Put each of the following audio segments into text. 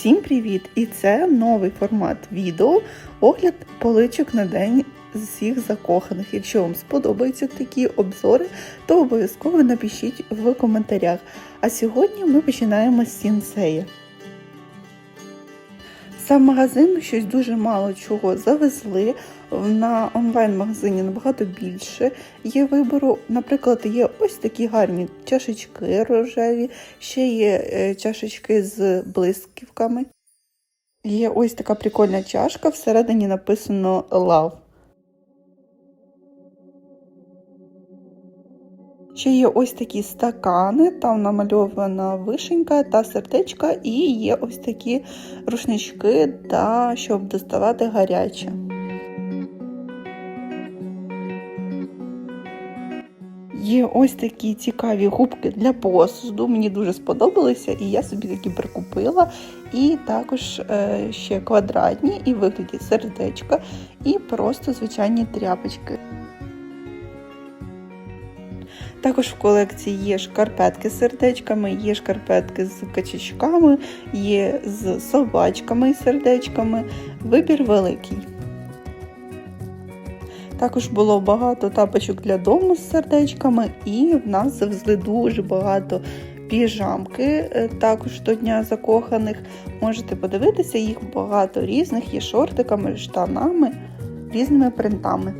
Усім привіт! І це новий формат відео огляд поличок на день з всіх закоханих. Якщо вам сподобаються такі обзори, то обов'язково напишіть в коментарях. А сьогодні ми починаємо з сінсея. Сам магазин щось дуже мало чого завезли. На онлайн-магазині набагато більше є вибору. Наприклад, є ось такі гарні чашечки рожеві, ще є е, чашечки з блисківками. Є ось така прикольна чашка, всередині написано Love. Ще є ось такі стакани, там намальована вишенька та сердечка, і є ось такі рушнички, та щоб доставати гаряче. Є ось такі цікаві губки для посуду. Мені дуже сподобалися, і я собі такі прикупила. І також е, ще квадратні і вигляді сердечка, і просто звичайні тряпочки. Також в колекції є шкарпетки з сердечками, є шкарпетки з качечками, є з собачками і сердечками. Вибір великий. Також було багато тапочок для дому з сердечками, і в нас завезли дуже багато піжамки, е, також до Дня закоханих. Можете подивитися, їх багато різних, є шортиками, штанами, різними принтами.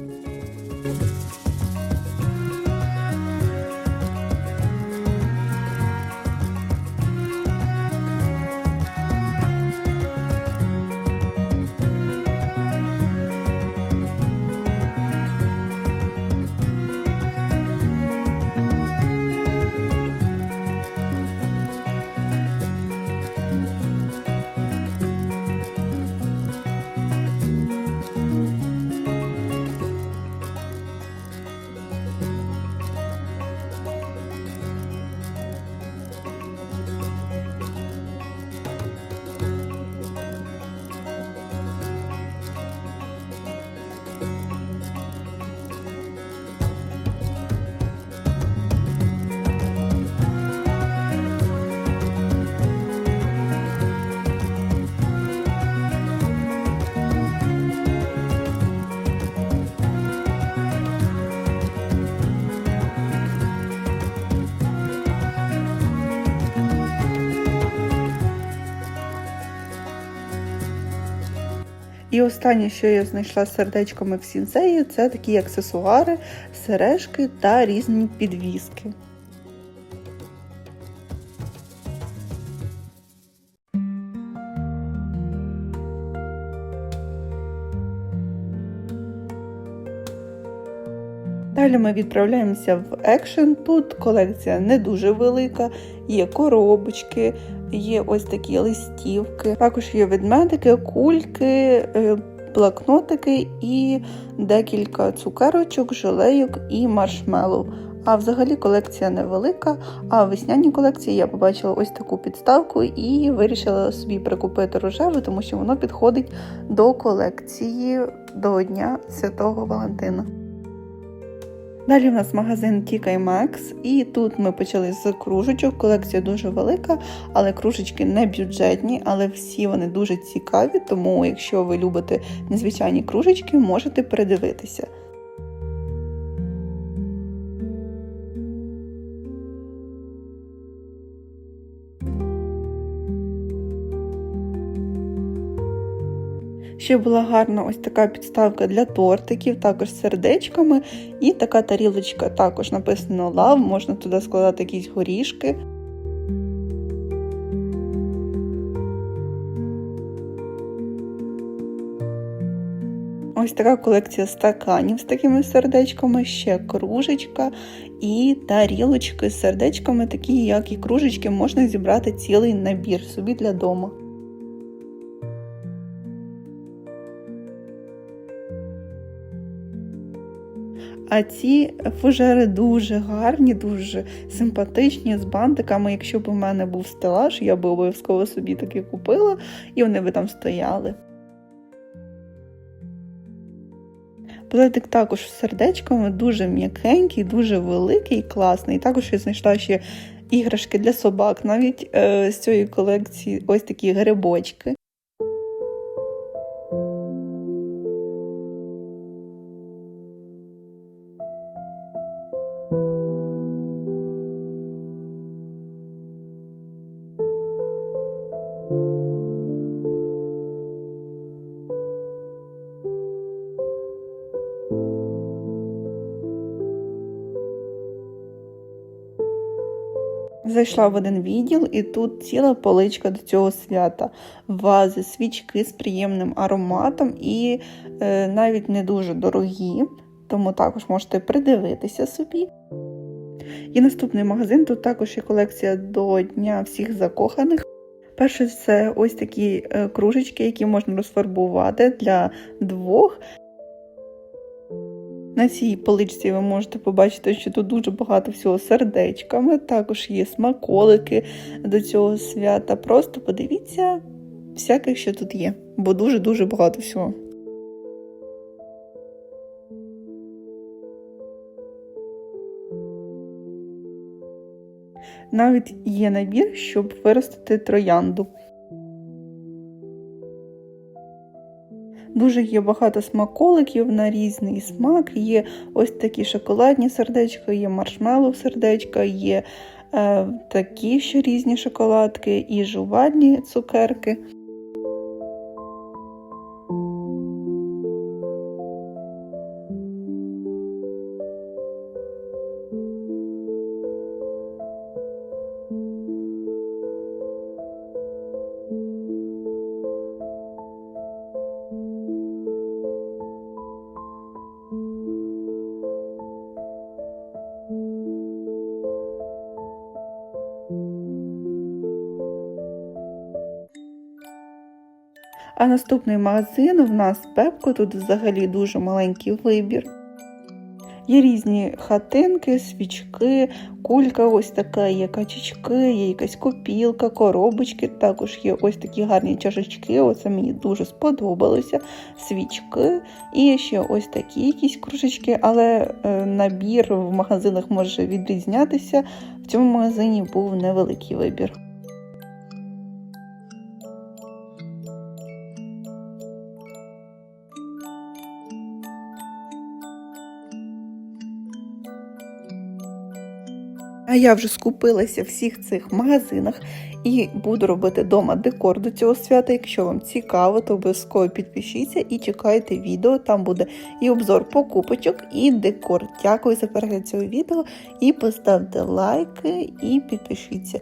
І останнє, що я знайшла з сердечками в сінзеї, це такі аксесуари, сережки та різні підвіски. Далі ми відправляємося в екшен. Тут колекція не дуже велика, є коробочки, є ось такі листівки. Також є ведмедики, кульки, е, блокнотики і декілька цукерочок, желейок і маршмеллоу. А взагалі колекція невелика. А в весняній колекції я побачила ось таку підставку і вирішила собі прикупити рожеве, тому що воно підходить до колекції до Дня Святого Валентина. Далі в нас магазин TK Max і тут ми почали з кружечок. Колекція дуже велика, але кружечки не бюджетні, але всі вони дуже цікаві, тому якщо ви любите незвичайні кружечки, можете передивитися. Ще була гарна ось така підставка для тортиків, також з сердечками. І така тарілочка також написано Love, можна туди складати якісь горішки. Ось така колекція стаканів з такими сердечками, ще кружечка і тарілочки з сердечками, такі як і кружечки, можна зібрати цілий набір собі для дому. А ці фужери дуже гарні, дуже симпатичні, з бантиками. Якщо б у мене був стелаж, я би обов'язково собі таки купила, і вони би там стояли. Плетик також з сердечками, дуже м'якенький, дуже великий, класний. Також я знайшла ще іграшки для собак, навіть е, з цієї колекції ось такі грибочки. Зайшла в один відділ, і тут ціла поличка до цього свята. Вази, свічки з приємним ароматом і е, навіть не дуже дорогі, тому також можете придивитися собі. І наступний магазин тут також є колекція до Дня всіх закоханих. Перше, це ось такі е, кружечки, які можна розфарбувати для двох. На цій поличці ви можете побачити, що тут дуже багато всього сердечками, також є смаколики до цього свята. Просто подивіться всяке, що тут є, бо дуже-дуже багато всього. Навіть є набір, щоб виростити троянду. Дуже є багато смаколиків на різний смак. Є ось такі шоколадні сердечка, є маршмеллоу сердечка, є е, такі ще різні шоколадки і жувальні цукерки. А наступний магазин в нас Пепко, тут взагалі дуже маленький вибір. Є різні хатинки, свічки, кулька ось така, є качечки, є якась копілка, коробочки. Також є ось такі гарні чашечки. Оце мені дуже сподобалося. Свічки. І ще ось такі якісь кружечки, але е, набір в магазинах може відрізнятися. В цьому магазині був невеликий вибір. А я вже скупилася всіх цих магазинах і буду робити вдома декор до цього свята. Якщо вам цікаво, то обов'язково підпишіться і чекайте відео. Там буде і обзор покупочок, і декор. Дякую за перегляд цього відео. І поставте лайки, і підпишіться.